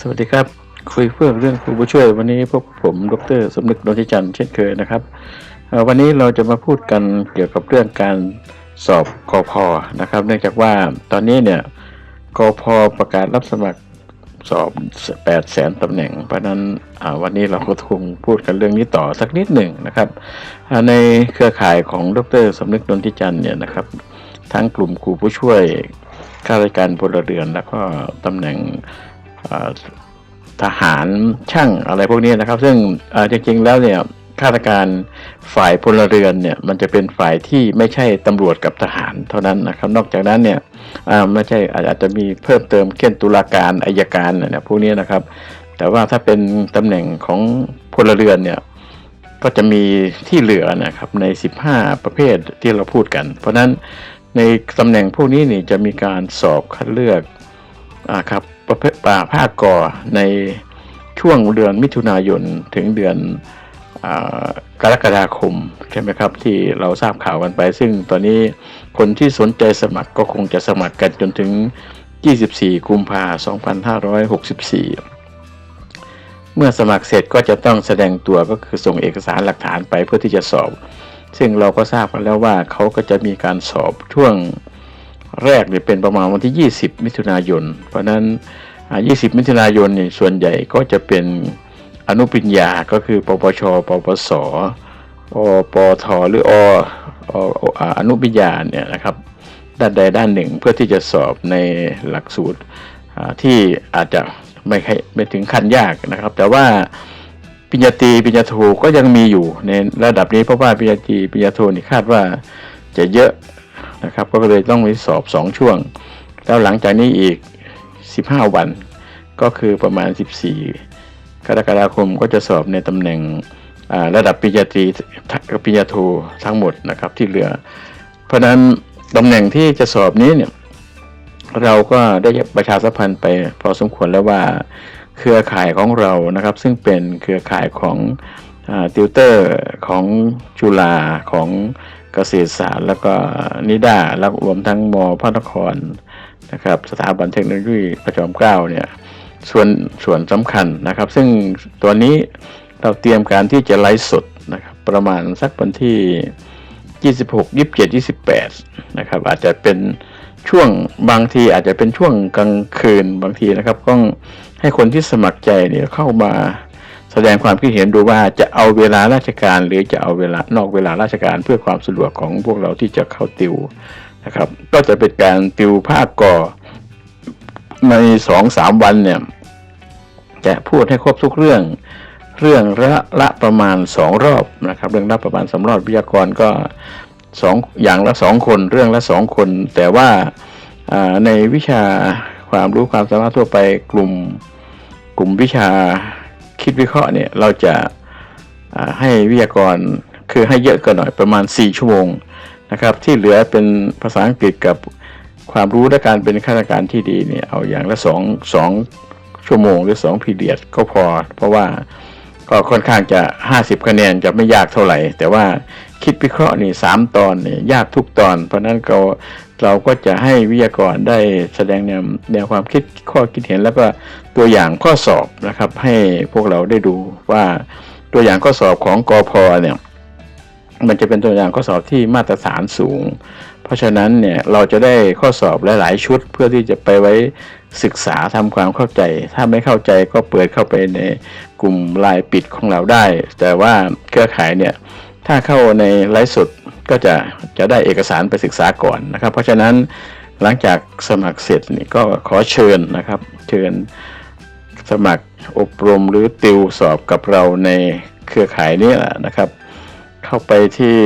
สวัสดีครับ คุยเพื่อเรื่องครูผู้ช่วย วันนี้พบกับผมดรสมนึกนนทิจันทร์เช่นเคยนะครับ วันนี้เราจะมาพูดกันเกี่ยวกับเรื่องการสอบกอพอนะครับ เนื่องจากว่าตอนนี้เนี่ยกอพอประกาศรับสมัครสอบ 8 แสนตำแหน่ง เพราะนั้นวันนี้เราก็คงพูดกันเรื่องนี้ต่อสักนิดหนึ่งนะครับ ในเครือข่ายของดรสมนึกนนทิจันทร์เนี่ยนะครับ ทั้งกลุ่มครูผู้ช่วยข้าราชการพลเรือน แล้วก็ตำแหน่ง ทหารช่างอะไรพวกนี้นะครับ ซึ่งจริงๆแล้วเนี่ยข้าราชการฝ่ายพลเรือนเนี่ยมันจะเป็นฝ่ายที่ไม่ใช่ตำรวจกับทหารเท่านั้นนะครับ นอกจากนั้นเนี่ยไม่ใช่อาจจะมีเพิ่มเติมเช่นตุลาการอายการเนี่ยพวกนี้นะครับ แต่ว่าถ้าเป็นตำแหน่งของพลเรือนเนี่ยก็จะมีที่เหลือนะครับใน 15 ประเภทที่เราพูดกัน เพราะฉะนั้นในตำแหน่งพวกนี้นี่จะมีการสอบคัดเลือกอครับ ประเภทป่าภาคกอในช่วงเดือนมิถุนายนถึงเดือนอกรกฎาคมใช่ไหมครับที่เราทราบข่าวกันไป ซึ่งตอนนี้คนที่สนใจสมัครก็คงจะสมัครกันจนถึง 24 กุมภาพันธ์2564 เมื่อสมัครเสร็จก็จะต้องแสดงตัวก็คือส่งเอกสารหลักฐานไปเพื่อที่จะสอบ ซึ่งเราก็ทราบกันแล้วว่าเขาก็จะมีการสอบช่วง แรกเนี่ยเป็นประมาณวันที่ 20 มิถุนายน เพราะนั้นอ่า20 มิถุนายนเนี่ยส่วนใหญ่ก็จะเป็นอนุปริญญาก็คือปปช ปปสปปทหรือออนุปริญญาเนี่ยนะครับด้านใดด้านหนึ่งเพื่อที่จะสอบในหลักสูตรที่อาจจะไม่ไม่ถึงขั้นยากนะครับ แต่ว่าปริญญาตรีปริญญาโทก็ยังมีอยู่ในระดับนี้เพราะว่าปริญญาตรีปริญญาโทนี่คาดว่าจะเยอะ นะครับ ก็เลยต้องมีสอบ 2 ช่วง แล้วหลังจากนี้อีก 15 วัน ก็คือประมาณ 14 กรกฎาคมก็จะสอบในตำแหน่งระดับปริญญาตรีกับปริญญาโททั้งหมดนะครับที่เหลือ เพราะนั้นตำแหน่งที่จะสอบนี้เนี่ยเราก็ได้ประชาสัมพันธ์ไปพอสมควรแล้วว่าเครือข่ายของเรานะครับ ซึ่งเป็นเครือข่ายของ ติวเตอร์ของจุฬาของเกษตรศาสตร์ แล้วก็นิด้าแล้วรวมทั้งมพระนครนะครับสถาบันเทคโนโลยีพระจอมเกล้าเนี่ยส่วนส่วนสำคัญนะครับ ซึ่งตัวนี้เราเตรียมการที่จะไลฟ์สดนะครับประมาณสักวันที่ 26 27 28นะครับอาจจะเป็นช่วงบางทีอาจจะเป็นช่วงกลางคืนบางทีนะครับต้องให้คนที่สมัครใจเนี่ยเข้ามา ดงความคิดเห็นดูว่าจะเอาเวลาราชการ หรือจะเอาเวลานอกเวลาราชการเพื่อความสะดวกของพวกเราที่จะเข้าติวนะครับ ก็จะเป็นการติวภาคก่อในสองสามวันเนี่ยจะพูดให้ครบทุกเรื่อง เรื่องละละประมาณสองรอบนะครับ เรื่องละประมาณสารอบวิทยากรก็สองอย่างละสองคน เรื่องละสองคน แต่ว่าในวิชาความรู้ความสามารถทั่วไปกลุ่มกลุ่มวิชา คิดวิเคราะห์เนี่ยเราจะให้วิทยากรคือให้เยอะกันหน่อยประมาณ 4 ชั่วโมงนะครับ ที่เหลือเป็นภาษาอังกฤษกับความรู้และการเป็นข้าราชการที่ดีเนี่ยเอาอย่างละสองสองชั่วโมงหรือ2พีเดียดก็พอ เพราะว่าก็ค่อนข้างจะ 50 คะแนนจะไม่ยากเท่าไหร่ แต่ว่าคิดวิเคราะห์นี่สามตอนเนี่ยยากทุกตอน เพราะฉะนั้นเรา เราก็จะให้วิทยากรได้แสดงแนวแนวความคิดข้อคิดเห็น แล้วก็ตัวอย่างข้อสอบนะครับ ให้พวกเราได้ดูว่าตัวอย่างข้อสอบของกอพเนี่ยมันจะเป็นตัวอย่างข้อสอบที่มาตรฐานสูง เพราะฉะนั้นเนี่ยเราจะได้ข้อสอบหลาย ๆ ชุดเพื่อที่จะไปไว้ศึกษาทำความเข้าใจ ถ้าไม่เข้าใจก็เปิดเข้าไปในกลุ่มไลน์ปิดของเราได้ แต่ว่าเครือข่ายเนี่ยถ้าเข้าในไลฟ์สด ก็จะจะได้เอกสารไปศึกษาก่อนนะครับ เพราะฉะนั้นหลังจากสมัครเสร็จนี่ก็ขอเชิญนะครับ เชิญสมัครอบรมหรือติวสอบกับเราในเครือข่ายนี้แหละนะครับ เข้าไปที่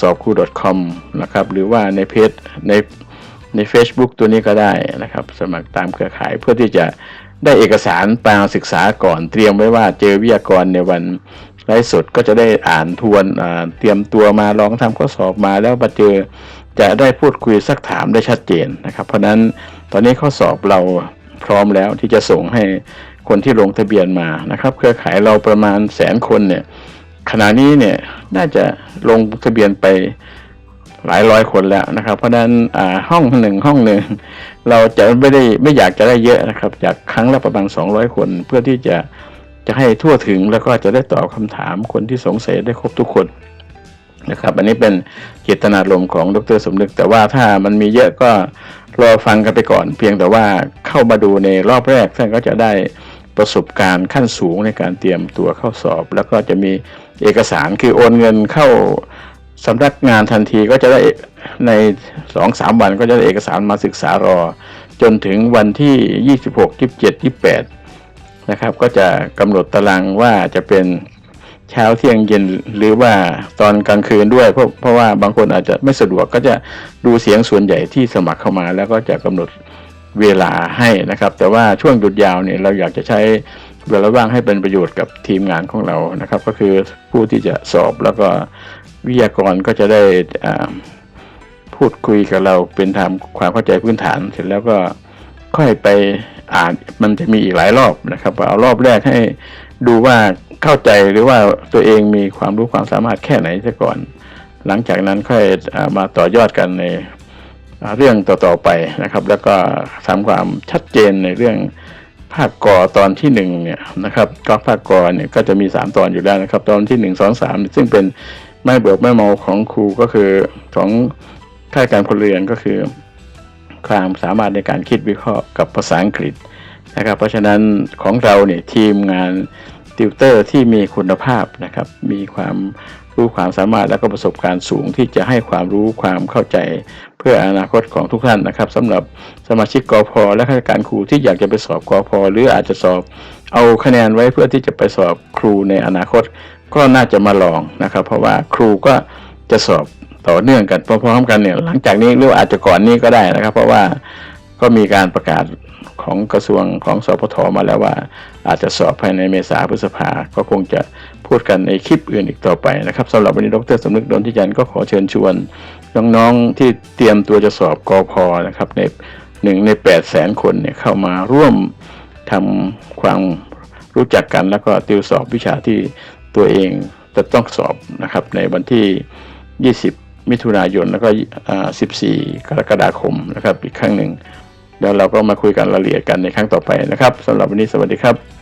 สอบครู .com นะครับ หรือว่าในเพจในใน Facebook ตัวนี้ก็ได้นะครับ สมัครตามเครือข่ายเพื่อที่จะได้เอกสารไปศึกษาก่อนเตรียมไว้ว่าเจอวิทยากรในวัน ไลฟ์สดก็จะได้อ่านทวนเตรียมตัวมาลองทำข้อสอบมาแล้วมาเจอจะได้พูดคุยสักถามได้ชัดเจนนะครับ เพราะนั้นตอนนี้ข้อสอบเราพร้อมแล้วที่จะส่งให้คนที่ลงทะเบียนมานะครับ เครือข่ายเราประมาณแสนคนเนี่ยขณะนี้เนี่ยน่าจะลงทะเบียนไปหลายร้อยคนแล้วนะครับ เพราะฉะนั้นห้องหนึ่งห้องหนึ่งเราจะไม่ได้ไม่อยากจะได้เยอะนะครับอยากครั้งละประมาณ200 คนเพื่อที่จะ จะให้ทั่วถึงแล้วก็จะได้ตอบคำถามคนที่สงสัยได้ครบทุกคนนะครับ อันนี้เป็นเจตนารมณ์ของดรสมนึก แต่ว่าถ้ามันมีเยอะก็รอฟังกันไปก่อน เพียงแต่ว่าเข้ามาดูในรอบแรกท่านก็จะได้ประสบการณ์ขั้นสูงในการเตรียมตัวเข้าสอบ แล้วก็จะมีเอกสารคือโอนเงินเข้าสำนักงานทันทีก็จะได้ในสองสามวันก็จะได้เอกสารมาศึกษารอ จนถึงวันที่26 27 28 นะครับ ก็จะกำหนดตารางว่าจะเป็นเช้าเที่ยงเย็นหรือว่าตอนกลางคืนด้วย เพราะเพราะว่าบางคนอาจจะไม่สะดวกก็จะดูเสียงส่วนใหญ่ที่สมัครเข้ามา แล้วก็จะกำหนดเวลาให้นะครับ แต่ว่าช่วงหยุดยาวเนี่ยเราอยากจะใช้เวลาว่างให้เป็นประโยชน์กับทีมงานของเรานะครับ ก็คือผู้ที่จะสอบแล้วก็วิทยากรก็จะได้พูดคุยกับเราเป็นทำความเข้าใจพื้นฐานเสร็จแล้วก็ค่อยไป อ่านมันจะมีอีกหลายรอบนะครับเอารอบแรกให้ดูว่าเข้าใจหรือว่าตัวเองมีความรู้ความสามารถแค่ไหนซะก่อน หลังจากนั้นค่อยมาต่อยอดกันในเรื่องต่อๆไปนะครับ แล้วก็ทำความชัดเจนในเรื่องภาคกอตอนที่หนึ่งเนี่ยนะครับก็ภาคกอเนี่ยก็จะมีสามตอนอยู่แล้วนะครับ ตอนที่หนึ่งสองสามซึ่งเป็นไม่เบิกไม่เมาของครูก็คือของข้าราชการพลเรือนก็คือ ความสามารถในการคิดวิเคราะห์กับภาษาอังกฤษนะครับ เพราะฉะนั้นของเราเนี่ยทีมงานติวเตอร์ที่มีคุณภาพนะครับ มีความรู้ความสามารถและก็ประสบการณ์สูงที่จะให้ความรู้ความเข้าใจเพื่ออนาคตของทุกท่านนะครับสำหรับสมาชิกกอพและข้าราชการครูที่อยากจะไปสอบกอพหรืออาจจะสอบเอาคะแนนไว้เพื่อที่จะไปสอบครูในอนาคต ก็น่าจะมาลองนะครับ เพราะว่าครูก็จะสอบ ต่อเนื่องกันพร้อมๆกันเนี่ยหลังจากนี้หรืออาจจะก่อนนี้ก็ได้นะครับ เพราะว่าก็มีการประกาศของกระทรวงของสพทมาแล้วว่า อาจจะสอบภายในเมษาพฤษภาก็คงจะพูดกันในคลิปอื่นอีกต่อไปนะครับสำหรับวันนี้ดรสมนึกดนทิจันทร์ก็ขอเชิญชวนน้องๆที่เตรียมตัวจะสอบกอพนะครับในหนึ่งใน8 0 0แสนคนเนี่ยเข้ามาร่วมทำความรู้จักกันแล้วก็ติวสอบวิชาที่ตัวเองจะต้องสอบนะครับในวันที่ 20 มิถุนายนแล้วก็ 14 กรกฎาคมนะครับอีกครั้งหนึ่ง แล้วเราก็มาคุยกันรายละเอียดกันในครั้งต่อไปนะครับสำหรับวันนี้สวัสดีครับ